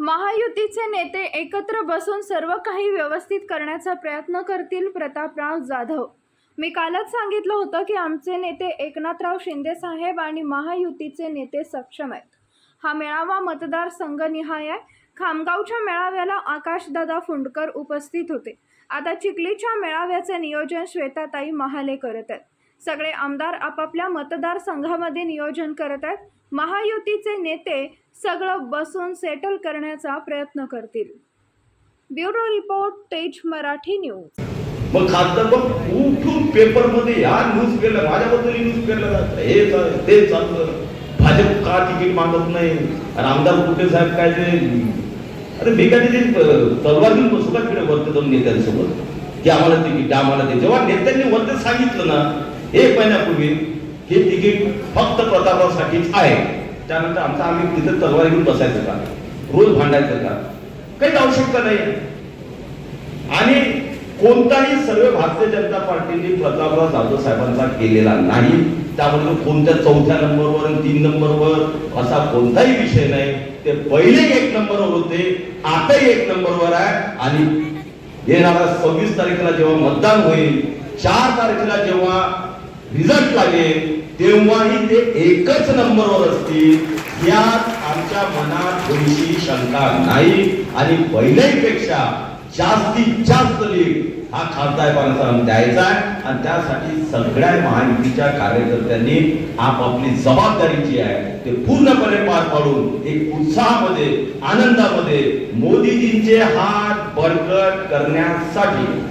महायुतीचे नेते एकत्र बसून सर्व काही व्यवस्थित करण्याचा प्रयत्न करतील प्रतापराव जाधव. मी कालच सांगितलं होतं की आमचे नेते एकनाथराव शिंदे साहेब आणि महायुतीचे नेते सक्षम आहेत. हा मेळावा मतदार संघनिहाय आहे. खामगावच्या मेळाव्याला आकाशदादा फुंडकर उपस्थित होते. आता चिखलीच्या मेळाव्याचे नियोजन श्वेताताई महाले करत आहेत. सगळे आमदार आपापल्या मतदारसंघामध्ये नियोजन करत आहेत. महायुतीचे नेते सगळं बसून सेटल करण्याचा प्रयत्न करतील. ब्युरो रिपोर्ट तेज मराठी न्यूज. मग खासदार मग उठून पेपरमध्ये या न्यूज केलं माझ्याबद्दल न्यूज केलं जातं हे चाल- ते चाललं भाजप का तिकीट मागत नाही? आणि आमदार कुठे साहेब काय ते? अरे मी काय ते तलवार घेऊन बसू का तिकडे वरती जाऊन नेत्यांसोबत की आम्हाला तिकीट द्या, आम्हाला ते जेव्हा नेत्यांनी वरती सांगितलं ना एक महिन्यापूर्वी हे तिकीट फक्त प्रतापरावसाठीच आहे. त्यानंतर आमचा आम्ही तिथे तलवार घेऊन बसायचं का रोज भांडायचं का काही आवश्यकता नाही. आणि कोणताही सर्व भारतीय जनता पार्टीने प्रतापराव जाधव साहेबांचा केलेला नाही. त्यामध्ये कोणत्या चौथ्या नंबरवर आणि तीन नंबरवर असा कोणताही विषय नाही. ते पहिले एक नंबरवर होते. आताही एक नंबरवर आहे. आणि येणारा सव्वीस तारखेला जेव्हा मतदान होईल चार तारखेला जेव्हा रिझल्ट लागेल तेव्हाही ते एकच नंबरवर असतील. यात आमच्या मनात थोडीशी शंका नाही. आणि पहिल्यापेक्षा जास्तीत जास्त लीड हा खासदारपणाचा द्यायचा आहे. आणि त्यासाठी सगळ्या महायुतीच्या कार्यकर्त्यांनी आपापली जबाबदारी जी आहे. ते पूर्णपणे पार पाडून एक उत्साहामध्ये आनंदामध्ये मोदीजींचे हात बळकट करण्यासाठी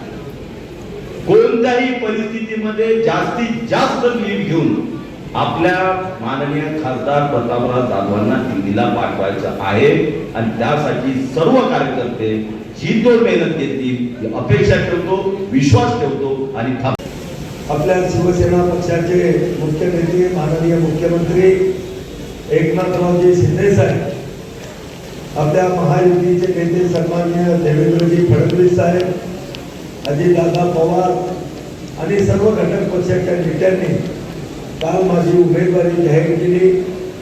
कोणत्याही परिस्थितीमध्ये जास्तीत जास्त लीड घेऊन आपल्या माननीय खासदार प्रतापराव जाधवांना दिल्लीला पाठवायचं आहे आणि त्यासाठी सर्व कार्यकर्ते जी तो मेहनत घेतील अपेक्षा ठेवतो विश्वास ठेवतो आणि आपल्या शिवसेना पक्षाचे मुख्य नेते माननीय मुख्यमंत्री एकनाथरावजी शिंदे साहेब आपल्या महायुतीचे नेते सन्मान्य देवेंद्रजी फडणवीस साहेब अजितदादा पवार आणि सर्व घटक पक्षाच्या नेत्यांनी काल माझी उमेदवारी जाहीर केली.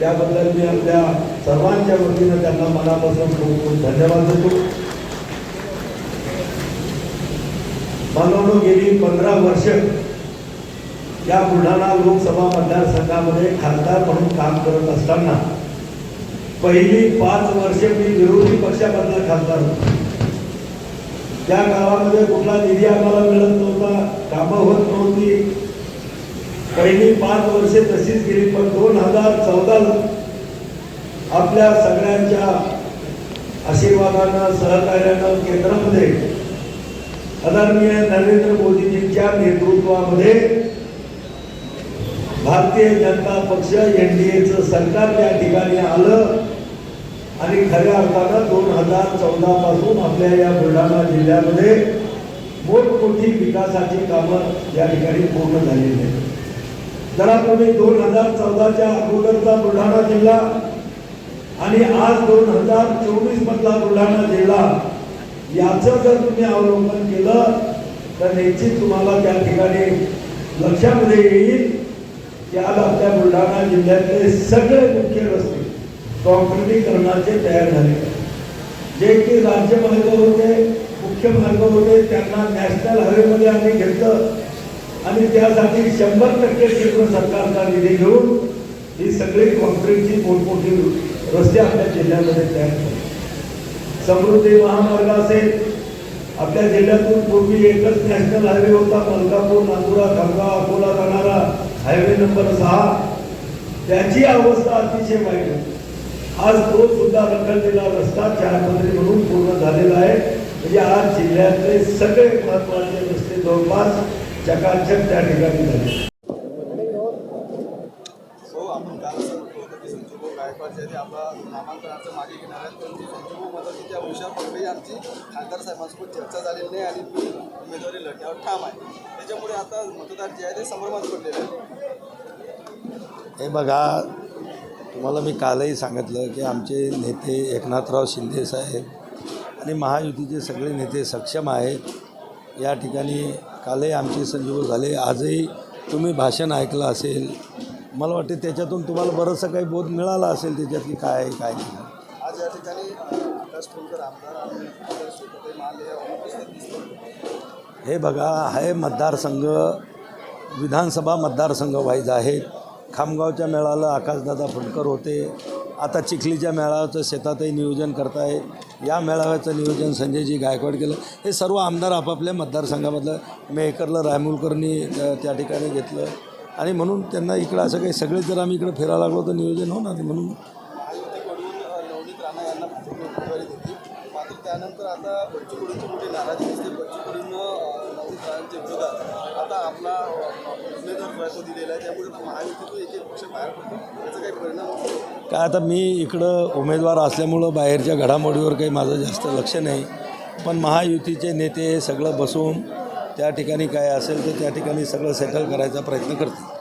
त्याबद्दल मी आपल्या सर्वांच्या वतीनं त्यांना मनापासून खूप खूप धन्यवाद देतो. मानवनो गेली पंधरा वर्ष या बुलढाणा लोकसभा मतदारसंघामध्ये खासदार म्हणून काम करत असताना पहिली पाच वर्ष मी विरोधी पक्षामधला खासदार होतो. त्या काळामध्ये कुठला निधी आम्हाला मिळत नव्हता कामं होत नव्हती. पहिली पाच वर्षे तशीच गेली पण दोन हजार चौदाला आपल्या सगळ्यांच्या आशीर्वादानं सहकार्यानं केंद्रामध्ये आदरणीय नरेंद्र मोदीजींच्या नेतृत्वामध्ये भारतीय जनता पक्ष एनडीएचं सरकार त्या ठिकाणी आलं आणि खऱ्या अर्थानं दोन हजार चौदा पासून आपल्या या बुलढाणा जिल्ह्यामध्ये मोठमोठी विकासाची कामं या ठिकाणी पूर्ण झालेली आहेत. जरा तुम्ही दोन हजार चौदाच्या अगोदरचा बुलढाणा जिल्हा आणि आज दोन हजार चोवीस मधला बुलढाणा जिल्हा याचं जर तुम्ही अवलंबन केलं तर निश्चित तुम्हाला त्या ठिकाणी लक्षामध्ये येईल की आज आपल्या बुलढाणा जिल्ह्यातले सगळे मुख्य रस्ते कॉन्क्रिटीकरणाचे तयार झाले. जे की राज्य मार्ग होते मुख्य मार्ग होते त्यांना नॅशनल हायवेमध्ये आम्ही घेतलं. आणि त्यासाठी शंभर टक्के केंद्र सरकारचा निधी घेऊन ही सगळी कॉन्क्रीटची मोठमोठी रस्ते आपल्या जिल्ह्यामध्ये तयार झाले. समृद्धी महामार्ग असेल आपल्या जिल्ह्यातून पूर्वी एकच नॅशनल हायवे होता मलकापूर नांदुरा खामगाव अकोला जाणारा हायवे नंबर सहा. त्याची अवस्था अतिशय वाईट होती. आज तो सुद्धा रखडलेला रस्ता चारपदरी म्हणून पूर्ण झालेला आहे. म्हणजे आज जिल्ह्यातले सगळे महत्त्वाचे रस्ते जवळपास चकाचक त्या ठिकाणी झाले. हो आपला नामांकनाचं मागे घेणार आहेत. परंतु संजूभाऊ म्हणतात की त्या उषा पकडे आमची खासदार साहेबांसोबत चर्चा झालेली नाही आणि मी उमेदवारी लढण्यावर ठाम आहे. त्याच्यामुळे आता मतदार जे आहे ते संभ्रमात पडलेले हे बघा तुम्हाला मी कालही सांगितलं की आमचे नेते एकनाथराव शिंदे साहेब आणि महायुतीचे सगळे नेते सक्षम आहेत. या ठिकाणी कालही आमचे संजीव झाले. आजही तुम्ही भाषण ऐकलं असेल मला वाटते त्याच्यातून तुम्हाला बरंचसं काही बोध मिळाला असेल त्याच्यात की काय आहे काय नाही. आज या ठिकाणी हे हे बघा हे मतदारसंघ विधानसभा मतदारसंघ व्हायचा आहे खामगावच्या मेळाला आकाशदादा फुटकर होते. आता चिखलीच्या मेळाव्याचं शेतातही नियोजन करताय. या मेळाव्याचं नियोजन संजयजी गायकवाड केलं. हे सर्व आमदार आपापल्या मतदारसंघामधलं मेहकरला रायमुलकरनी त्या ठिकाणी घेतलं. आणि म्हणून त्यांना इकडं असं काही सगळे जर आम्ही इकडं फिरायला लागलो तर नियोजन होणार नाही. म्हणून त्यानंतर आता बच्चू विरोधात आता आपला उमेदवार जो तो दिलेला आहे त्यामुळे महायुतीतून एक पक्ष बाहेर पडतो. त्याचा काही परिणाम होतो? काय आता मी इकडं उमेदवार असल्यामुळं बाहेरच्या घडामोडीवर काही माझं जास्त लक्ष नाही. पण महायुतीचे नेते सगळं बसून त्या ठिकाणी काय असेल तर त्या ठिकाणी सगळं सेटल करायचा प्रयत्न करतील.